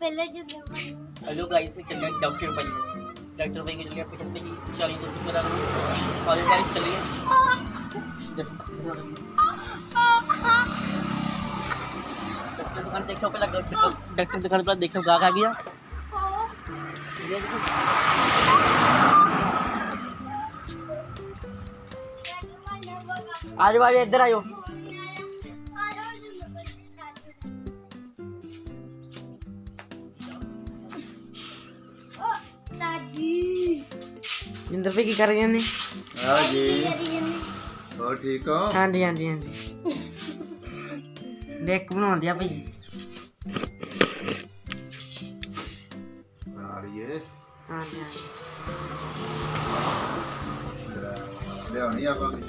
पहले जो hello guys चल गया डॉक्टर भाई। डॉक्टर भाई को चल आप पेशेंट पे कि चलिए जैसे बता रहा हूँ और गाइस चलिए। दुकान देखो पहले डॉक्टर दुकान पर देखो गा गा गया। आज बाजू इधर आयो। ਜਿੰਦਰ ਭਾਈ ਕੀ ਕਰ ਰਹੇ ਨੇ ਹਾਂ ਜੀ ਕਰੀ ਹੋਰ ਠੀਕ ਹੋ ਹਾਂਜੀ ਹਾਂਜੀ ਹਾਂਜੀ ਦੇਖ ਬਣਾਉਂਦੇ ਆ ਭਾਈ ਬਣਾ ਲਈਏ ਹਾਂਜੀ ਹਾਂਜੀ ਲਿਆਉਣੀ ਆਪਾਂ ਵੀ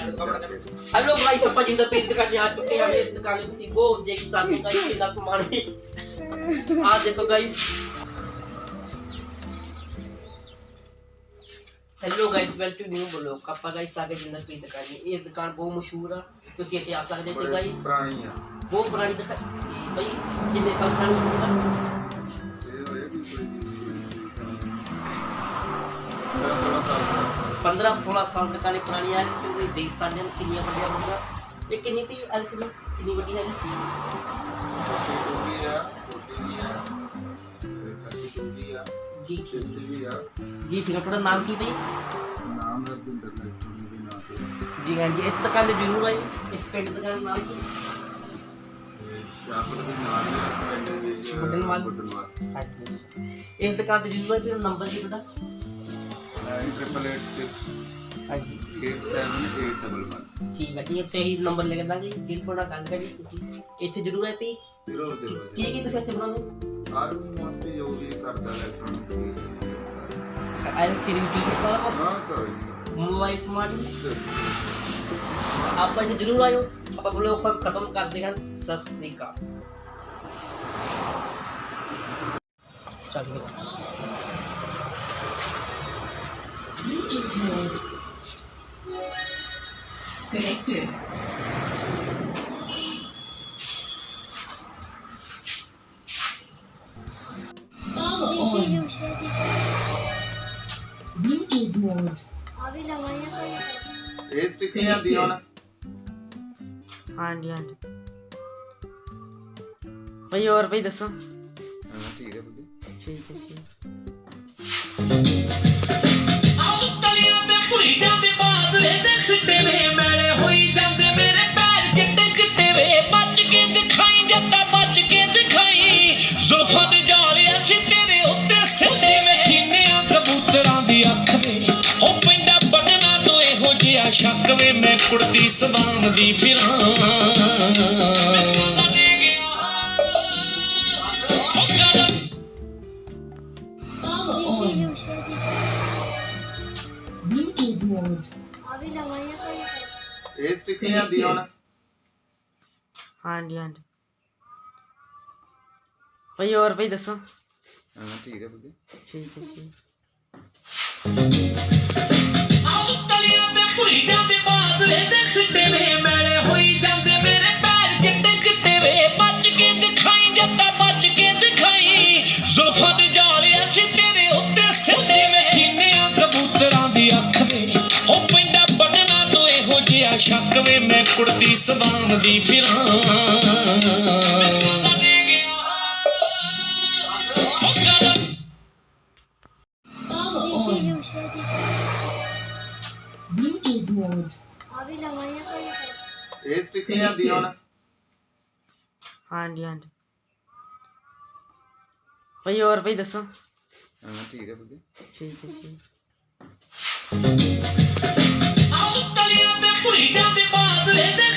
हेलो गाइस अपन जिंदर पे दुकान आ चुके हैं इस दुकान में वो देख सकते हैं गाइस कितना सामान है आज देखो guys hello guys welcome new blog ਆਪਾਂ ਗਾਇਸ ਆ ਗਏ ਜਿੰਦਰ ਪੀ ਦੁਕਾਨ ਇਹ ਦੁਕਾਨ ਬਹੁਤ ਮਸ਼ਹੂਰ ਆ। ਤੁਸੀਂ ਇੱਥੇ ਆ ਸਕਦੇ ਤੇ ਗਾਇਸ ਪੁਰਾਣੀ ਆ। ਬਹੁਤ ਪੁਰਾਣੀ ਦੁਕਾਨ ਬਈ ਕਿੰਨੇ ਸਾਲ ਪੁਰਾਣੀ ਦੁਕਾਨ ਇਹ ਹੋਏ ਵੀ ਕੋਈ 16 ਸਾਲ ਦਾ 15 16 ਸਾਲ ਦੁਕਾਨ ਪੁਰਾਣੀ ਆ। ਤੁਸੀਂ ਤੁਸੀਂ ਦੇਖ ਸਕਦੇ ਹੋ ਕਿੰਨੀਆਂ ਵੱਡੀਆਂ ਵੱਡੀਆਂ। ਇਹ ਕਿੰਨੀ ਪਈ ਐਲਸੀਡੀ ਕਿੰਨੀ ਵੱਡੀ ਹੈ ਛੋਟੀ ਵੀ ਆ ਛੋਟੀ ਵੀ ਆ ਚੁੰਗੀ ਆ। ਜੀ ਠੀਕ ਵੀ ਆ ਜੀ ਠੀਕ ਹੈ ਤੁਹਾਡਾ ਨਾਮ ਕੀ ਬਈ ਨਾਮ ਹਰਜਿੰਦਰ ਇਲੈਕਟ੍ਰੋਨਿਕ ਦੇ ਨਾਂ ਤੇ। ਜੀ ਹਾਂ ਜੀ ਇਸ ਦੁਕਾਨ ਤੇ ਜ਼ਰੂਰ ਆਇਓ। ਇਸ ਪਿੰਡ ਦੁਕਾਨ ਦਾ ਨਾਮ ਕੀ? ਤੇ ਸ਼ਾਪਰ ਦੇ ਨਾਲ ਹੀ ਪਿੰਡ ਦੇ ਬੁੱਢਣਵਾਲ। ਬੁੱਢਣਵਾਲ ਹਾਂਜੀ ਇਸ ਦੁਕਾਨ ਤੇ ਜ਼ਰੂਰ ਆਇਓ ਨੰਬਰ ਕੀ ਤੁਹਾਡਾ? 9886 ਹਾਂਜੀ 87811 ਠੀਕ ਹੈ ਜੀ ਇੱਥੇ ਹੀ ਨੰਬਰ ਲਿਖ ਦਾਂਗੇ ਜਿਲ ਕੋਲ ਗੱਲ ਕਰੀ ਤੁਸੀਂ। ਇੱਥੇ ਜ਼ਰੂਰ ਜ਼ਰੂਰ ਜ਼ਰੂਰ। ਕੀ ਕੀ ਤੁਸੀਂ ਇੱਥੇ ਬਣਾਉਂਦੇ ਹਰ ਮੋਸਟਲੀ ਜੋ ਵੀ ਕਰਦਾ ਇਲੈਕਟ੍ਰੋਨਿਕ ਚੀਜ਼ ਐਲ ਸੀ ਡੀ ਟੀ ਸਾਰਾ ਕੁਛ ਹਾਂ ਸਰ ਮੋਬਾਈਲ ਸਮਾਰਟ ਆਪਾਂ ਇੱਥੇ ਜ਼ਰੂਰ ਆਇਓ ਆਪਾਂ ਬਲੌਗ ਖਤਮ ਕਰਦੇ ਹਾਂ ਸਤਿ ਸ੍ਰੀ ਅਕਾਲ ਚੱਲ ਜੀ ਸ਼ੀਸ਼ੇ ਜੂਸ਼ੇ ਦੀ ਆ ਵੀ ਲਵਾਈਆਂ ਕੋਈ ਇਹ ਸਟਿੱਕਾਂ ਆਂਦੀ ਹੁਣ ਹਾਂਜੀ ਹਾਂਜੀ ਭਾਈ ਹੋਰ ਭਾਈ ਦੱਸੋ ਹਾਂ ਠੀਕ ਹੈ ਬੁੱਢੀ ਠੀਕ ਹੈ ਠੀਕ ਆਉ ਤਲੀਆਂ ਦੇ ਭੁਰੀ ਜਾਂਦੇ ਬਾਦਲੇ ਦੇ ਸਿੱਟੇ ਵੇ ਮੈਲੇ ਹੋਈ ਜਾਂਦੇ ਮੇਰੇ ਪੈਰ ਚਿੱਟੇ ਚਿੱਟੇ ਵੇ ਬਚ ਕੇ ਦਿਖਾਈ ਜੱਟਾ ਬਚ ਕੇ ਦਿਖਾਈ ਜ਼ੁਲਫਾਂ ਦੇ ਜਿਹਾ ਸ਼ੱਕ ਵੇ ਮੈਂ ਕੁੜਤੀ ਸਵਾਨ ਦੀ ਫਿਰਾਂ। ਇਹ ਸਟਿੱਕਾਂ ਆਂਦੀ ਹੁਣ। ਹਾਂਜੀ ਹਾਂਜੀ। ਭਾਈ ਹੋਰ ਭਾਈ ਦੱਸੋ। ਹਾਂ ਠੀਕ ਹੈ ਬੁੱਢੀ ਠੀਕ ਹੈ ਠੀਕ ਆਉ ਤਲੀਆਂ ਦੇ ਭੁਰੀ ਜਾਂਦੇ ਬਾਦਲੇ ਦੇ ਸਿੱਟੇ ਵੇ, ਮੈਲੇ ਹੋਈ ਜਾਂਦੇ ਮੇਰੇ ਪੈਰ ਚਿੱਟੇ ਚਿੱਟੇ ਵੇ। ਬਚ ਕੇ ਦਿਖਾਈ, ਜੱਟਾ ਬਚ ਕੇ ਦਿਖਾਈ। ਜ਼ੁਲਫਾਂ ਦੇ ਜਾਲ ਅੱਛ ਤੇਰੇ ਉੱਤੇ ਸਿੱਧੇ ਵੇ। ਕਿੰਨਿਆਂ ਕਬੂਤਰਾਂ ਦੀ ਅੱਖ ਵੇ। ਉਹ ਪੈਂਦਾ ਬਟਨਾ ਤੋਂ ਇਹੋ ਜਿਹਾ ਸ਼ੱਕ ਵੇ। ਮੈਂ ਕੁੜਦੀ ਸਵਾਨ ਦੀ ਫਿਰਾਂ। ਆ ਵੀ ਲਵਾਈਆਂ ਕੋਈ ਇਹ ਸਟਿੱਕਾਂ ਆਂਦੀ ਹੁਣ। ਹਾਂਜੀ ਹਾਂਜੀ। ਭਾਈ ਹੋਰ ਭਾਈ ਦੱਸੋ? ਹਾਂ ਠੀਕ ਹੈ ਬੁੱਢੀ ਠੀਕ ਹੈ ਠੀਕ। ਆਉ ਤਲੀਆਂ ਦੇ ਭੁਰੀ ਜਾਂਦੇ ਬਾਦਲੇ ਦੇ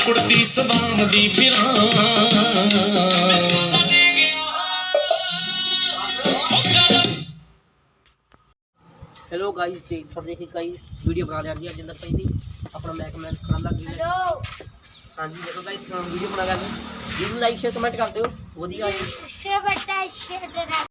ਕੁੜਤੀ ਸਵਾਨ ਦੀ ਫਿਰਾਂ ਉਹ ਗੱਲ हेलो गाइस जी सब देखिए गाइस वीडियो बना रहे हैं जिंदर भाई दी अपना मैक मैक खड़ा लग गया ਹੈਲੋ हाँ जी देखो गाइस वीडियो बना रहे हैं जरूर लाइक शेयर कमेंट कर दो वधिया जी ਸ਼ੇ ਬਟਾ ਸ਼ੇਰ